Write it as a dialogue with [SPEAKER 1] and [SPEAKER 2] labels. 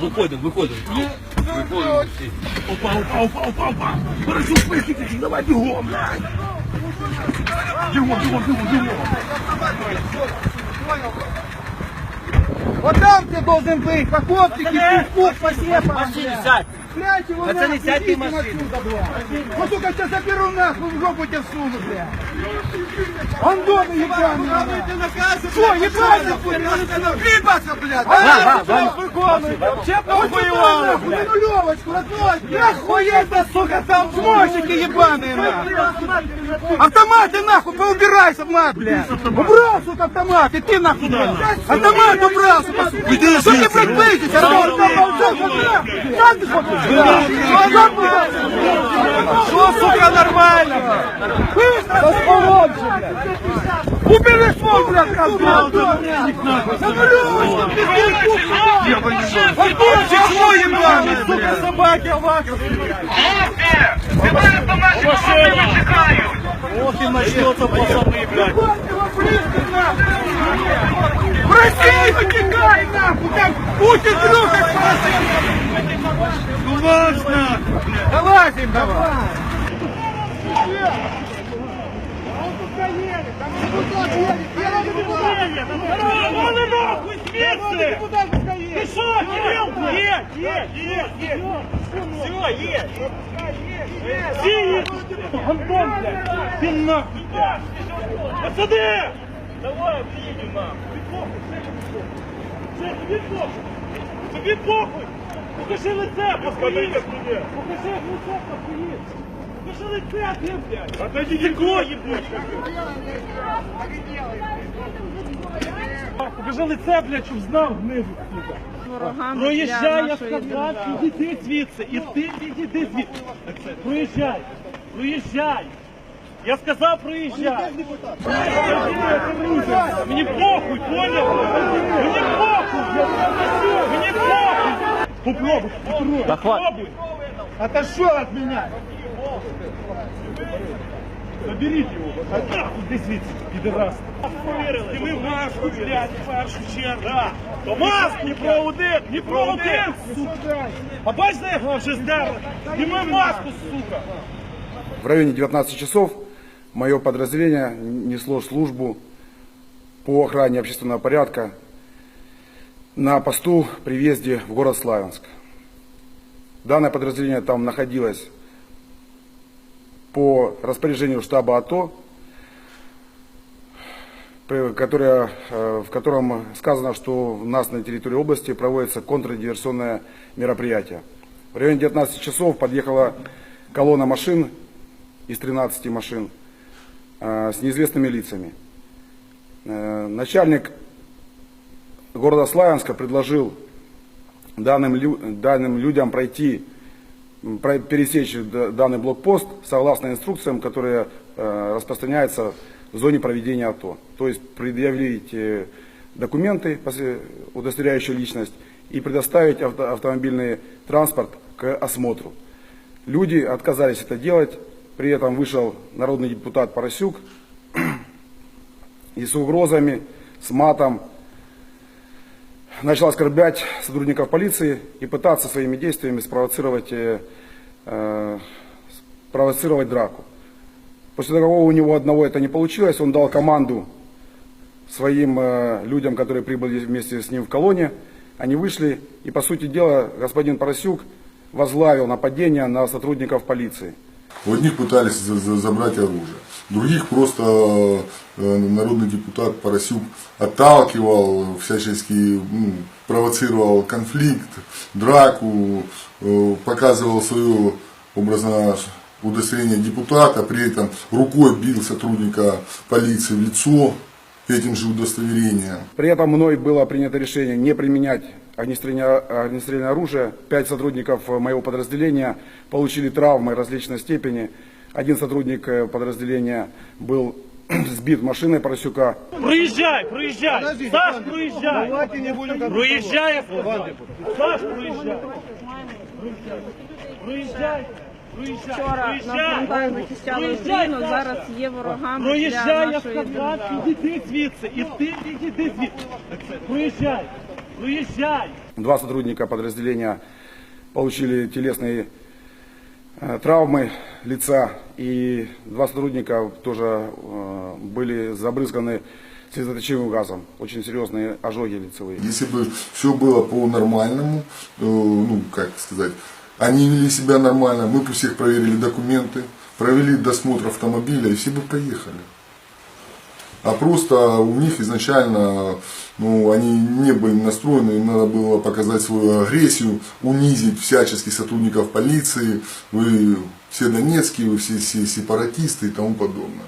[SPEAKER 1] Выходим, выходим. Выходим.
[SPEAKER 2] Опа, опа, опа, опа, опа. Парашют спустите, давай бегом, блядь. Бегом, бегом, бегом, бегом.
[SPEAKER 3] Вот там ты должен быть, походки, кипятку, посепа.
[SPEAKER 1] Машине сядь.
[SPEAKER 3] Блядь, его
[SPEAKER 1] Пацаны,
[SPEAKER 3] нахуй,
[SPEAKER 1] сядьте в
[SPEAKER 3] идите
[SPEAKER 1] машину.
[SPEAKER 3] отсюда, блядь. Вот только сейчас заберу нахуй, в жопу тебя всуну, блядь. Он дома ебаный. Что, ебаться будет? Грибаться, блядь. А, Чем воевала, блядь? нулевочку, родной. Нахуй это, сука, там жмочики ебаные, нахуй. Автоматы, нахуй, поубирайся, мать, блядь. Убрал, сука, автомат, и ты, нахуй, блядь. Автомат убрал, сука. Что ты, блядь, бысишь? Сам ты хочешь? Что, сука, нормально? Убери свой, блядь, козел! За нулевочку, пиздец, Антончик свой ебаный, сука, собаки, оваки.
[SPEAKER 1] Вот и начнется, пацаны, блядь.
[SPEAKER 3] В Россию текай, нахуй, там Путин друг как
[SPEAKER 2] Ну важно.
[SPEAKER 3] Давайте, давай.
[SPEAKER 2] Вон и нахуй звідси! Ти що, Кирилко? Є, є, є, є. Все, є. Всі є. Антон, блядь, ти нахуй, Давай, блін, нам. Відпохуй, ще відпохуй. Ще відпохуй. Тобі похуй. Покажи лице, постоїш. Покажи лице, постоїш. Покажи лице, ти, блядь. А то дідіко, їбуть. Покажи лице, блядь, щоб знав гнизу, сука. Проїжджай, я сказав, підійди звідси. І ти підійди звідси. Проїжджай. Проїжджай. Я сказав, проїжджай. Мені похуй, понял? Мені похуй. Мені похуй. Попробуй, попробуй. Попробуй.
[SPEAKER 3] Отошел от меня.
[SPEAKER 2] Заберіть його. А нахуй ти звідси, підерас. Повірили. І ми маску, блядь, в першу чергу. Да. То маску, не про один, не про один, сука. А бачите, як вона вже здерли? І ми маску, сука.
[SPEAKER 4] В районе 19 часов мое подразделение несло службу по охране общественного порядка на посту при въезде в город Славянск. Данное подразделение там находилось по распоряжению штаба АТО, которое, э, в котором сказано, что у нас на территории области проводится контрдиверсионное мероприятие. В районе 19 часов подъехала колонна машин из 13 машин с неизвестными лицами. Э, Начальник города Славянска предложил данным, данным людям пройти, пересечь данный блокпост согласно инструкциям, которые э, распространяются в зоне проведения АТО. То есть предъявить э, документы, удостоверяющие личность, и предоставить авто- автомобильный транспорт к осмотру. Люди отказались это делать, при этом вышел народный депутат Поросюк и с угрозами, с матом начал оскорблять сотрудников полиции и пытаться своими действиями спровоцировать, э, э, спровоцировать драку. После того у него одного это не получилось, он дал команду своим э, людям, которые прибыли вместе с ним в колонне, они вышли, и по сути дела господин Поросюк возглавил нападение на сотрудников полиции.
[SPEAKER 5] У одних пытались за- за- забрать оружие, других просто э, народный депутат Поросюк отталкивал, всячески ну, провоцировал конфликт, драку, э, показывал свое образно удостоверение депутата, при этом рукой бил сотрудника полиции в лицо этим же удостоверением.
[SPEAKER 4] При этом мной было принято решение не применять огнестрельное, огнестрельное оружие. Пять сотрудников э, моего подразделения получили травмы различной степени. Один сотрудник э, подразделения был сбит машиной Поросюка.
[SPEAKER 2] Проїжджай, проїжджай. Саш, проїжджай. Проїжджай, я сказав. Саш, проїжджай. Проїжджай. Проїжджай.
[SPEAKER 6] Вчора на
[SPEAKER 2] Проїжджай.
[SPEAKER 6] фронтах захищали
[SPEAKER 2] Проїжджай,
[SPEAKER 6] Україну,
[SPEAKER 2] Саша.
[SPEAKER 6] зараз є ворогами для
[SPEAKER 2] Проїжджай, я
[SPEAKER 6] нашої
[SPEAKER 2] сказав,
[SPEAKER 6] держави.
[SPEAKER 2] іди звідси, і ти іди звідси. Проїжджай, Ну езжай!
[SPEAKER 4] Два сотрудника подразделения получили телесные э, травмы лица, и два сотрудника тоже э, были забрызганы слезоточивым газом. Очень серьезные ожоги лицевые.
[SPEAKER 5] Если бы все было по-нормальному, э, ну, как сказать, они вели себя нормально, мы бы всех проверили документы, провели досмотр автомобиля и все бы поехали. А просто у них изначально, ну, они не были настроены, им надо было показать свою агрессию, унизить всячески сотрудников полиции, вы все донецкие, вы все, все сепаратисты и тому подобное.